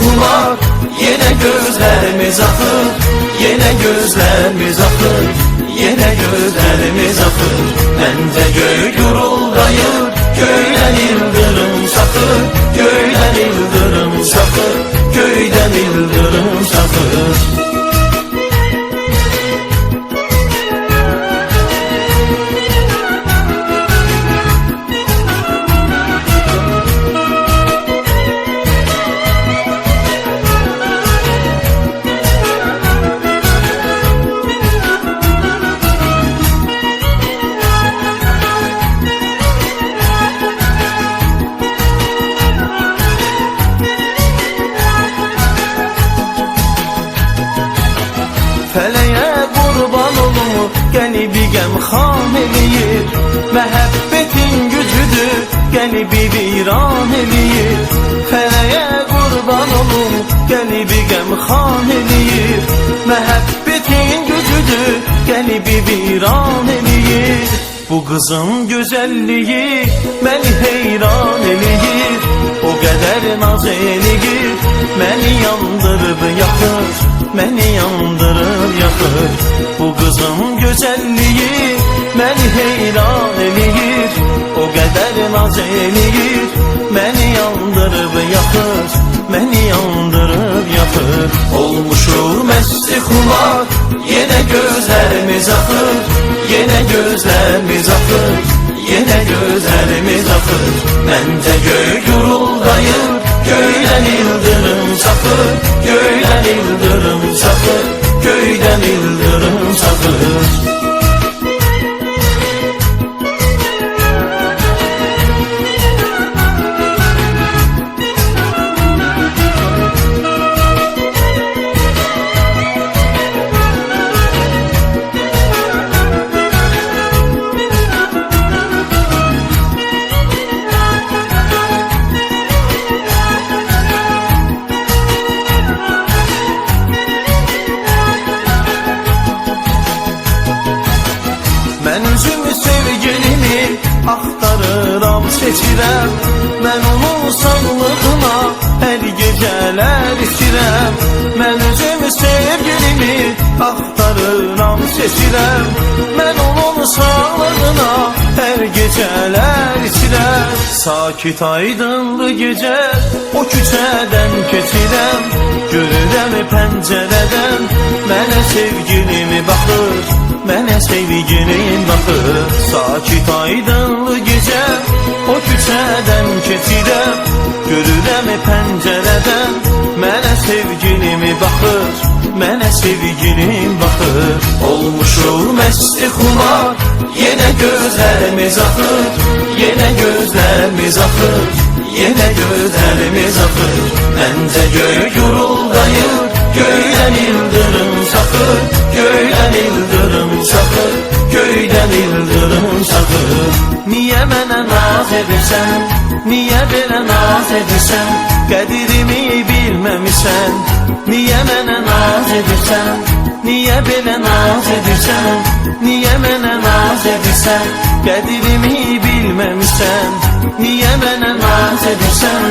Kumar Yine gözlerimiz akır Yine gözlerimiz akır Yine gözlerimiz akır Bence göy guruldayır Köyden yıldırım sakır Köyden yıldırım sakır Köyden yıldırım sakır Feleğe kurban olum Geni bir gemhan eləyir Məhəbbətin gücüdür Geni bir viran eləyir Feleğe kurban olum Geni bir gemhan eləyir Məhəbbətin gücüdür Geni bir viran eləyir Bu kızın güzelliği Beni heyran eləyir O qədər naz eləyir Məni yandırıb yaxır Məni yandırıb yaxır Bu qızın gözəlliyi Məni heyran eləyir O qədər naz eləyir Məni yandırıb yaxır Məni yandırıb yaxır Olmuşum məsti xumar Yenə gözlərimiz axır Yenə gözlərimiz axır Yenə gözlərimiz axır Məncə göy guruldayır Göydən ildırım sapır Göydən ildırım sapır Göydən ildırım sapır Mən üzümü sevgilimi axtarıram, seçirəm Mən onun sağlığına hər gecələr içirəm Mən üzümü sevgilimi axtarıram, seçirəm Mən onun sağlığına hər gecələr içirəm Sakit aydınlı gecə o küçədən keçirəm Görürəm pəncərədən mənə sevgilimi baxır Mənə sevgilim baxır Sakit aydınlı gecə O küçədən keçirəm Görürəm pəncərədən Mənə sevgilimi baxır Mənə sevgilim baxır Olmuşum məsti xumar Yenə gözlərimiz axır Yenə gözlərimiz axır Yenə gözlərimiz axır Məncə göy guruldayır Göydən ildırım sakır. Göydən edirsən Niyə belə naz edirsən Qədirimi bilməmisən Niyə mənə naz edirsən Niyə belə naz edirsən Niyə mənə naz edirsən Qədirimi bilməmisən Niyə mənə naz edirsən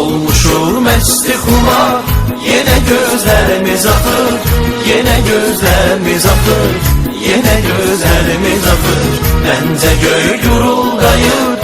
Olmuşum məsti xumar Yenə gözlərimiz axır Yenə gözlərimiz axır Yenə gözlərimiz axır Məncə göy guruldayır